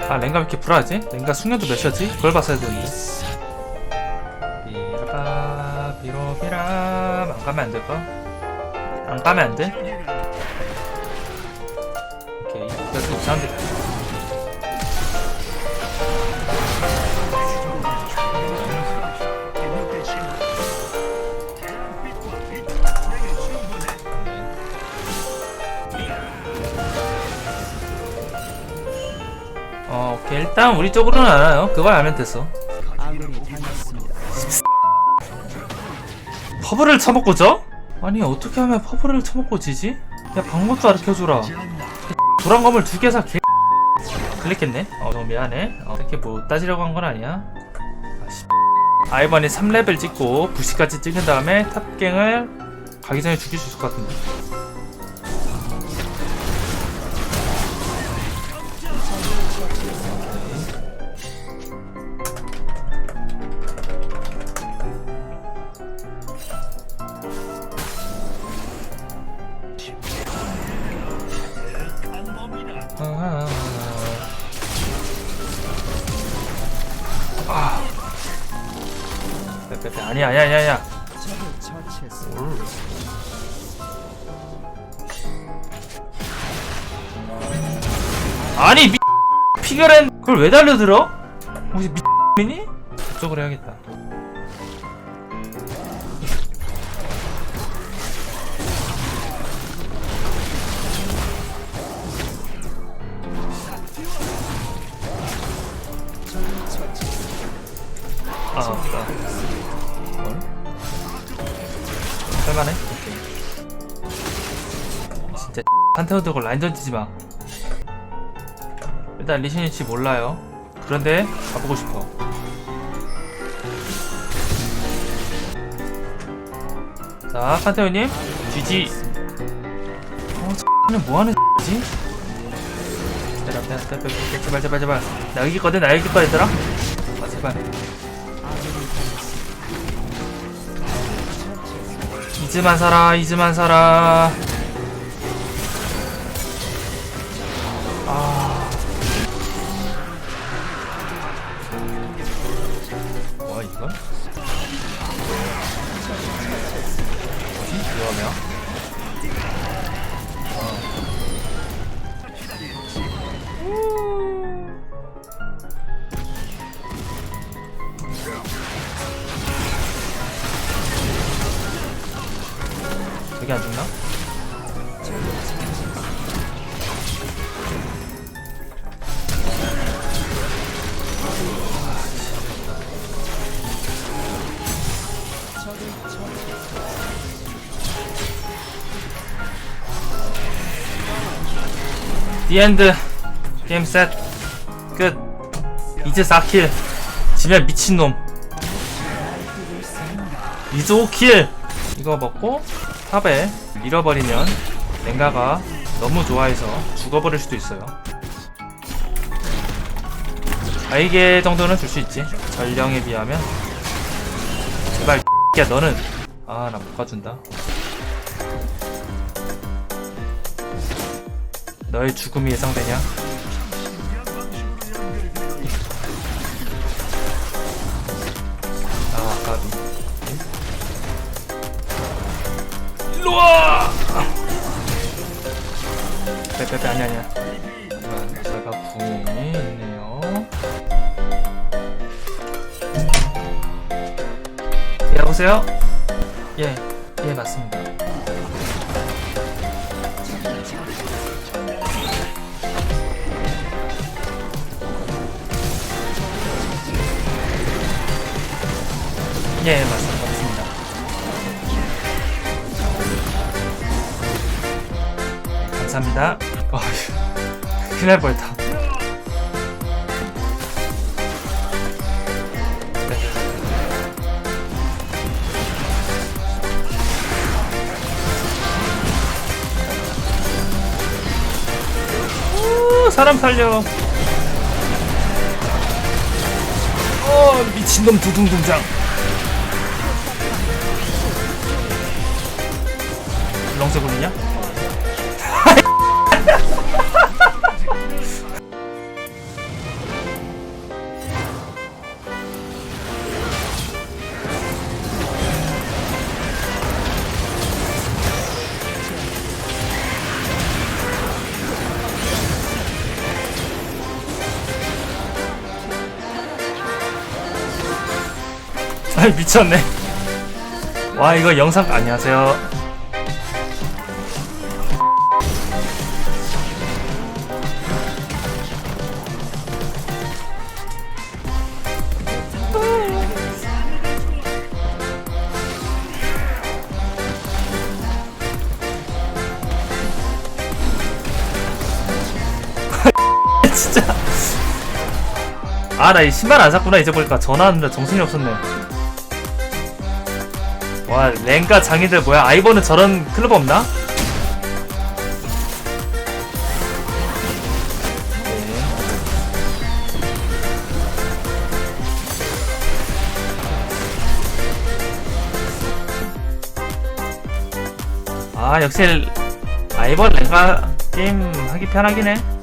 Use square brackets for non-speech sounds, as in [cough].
아 랭가 왜 이렇게 불하지? 랭가 숙련도 몇이었지? 그걸 봤어야 되는데 비라바 비로비람 안 가면 안 될까? 안 가면 안 돼? 오케이 그래서 이상한데 일단 우리 쪽으로는 알아요. 그걸 알면 됐어. 퍼블을 쳐먹고 져? 아니 어떻게 하면 퍼블을 쳐먹고 지지? 야 방법도 가르쳐주라. 도란검을 두 개 사 개... 클릭했네? 어 너무 미안해. 어, 이렇게 뭐 따지려고 한 건 아니야. 아씨. 아이번이 3레벨 찍고 부시까지 찍은 다음에 탑갱을 가기 전에 죽일 수 있을 것 같은데 아, 아. 빼빼빼 아니야 아니야 아니야 아니야 올. 아니 미 피겨렌 그걸 왜 달려들어? 혹시 미니? 그쪽으로 해야겠다 아 맞다. 뭘? 할만해? 오케이 진짜 한테어 들고 라인 던지지 마. 일단 리신이치 몰라요. 그런데 가보고 싶어. 자 판테오님 GG 어 X는 뭐하는 X지? 기다려 기다려, 제발 제발 제발. 나 여기 있거든 나 여기 있거든 얘들아? 아 제발 이즈만 살아 이즈만 살아 아 뭐야 이건? 뭐지? 위험해요? 저게 안 죽나? End. 게임 셋. 끝. 이제 4킬. 지면 미친놈. 이제 5킬. 이거 먹고 탑에 밀어버리면 랭가가 너무 좋아해서 죽어버릴 수도 있어요. 아이게 정도는 줄 수 있지. 전령에 비하면. 제발 야 너는 아 나 못 가준다. 너의 죽음이 예상되냐? 제가 궁이 있네요. 예, 여보세요? 예, 예, 맞습니다. 예, 맞습니다. 맞습니다. 감사합니다. 어휴, 큰일 날 뻔했다. 사람 살려. 어, 미친놈 두둥 등장. 렁세 굴리냐? 아이 미쳤네. 와 이거 영상 안녕하세요. [laughs] 진짜. 아 나 이 신발 안 샀구나 이제 보니까. 전화 왔는데 정신이 없었네 와 랭가 장인들 뭐야 아이버는 저런 클럽 없나? 아 역시 아이버 랭가 게임 하기 편하긴 해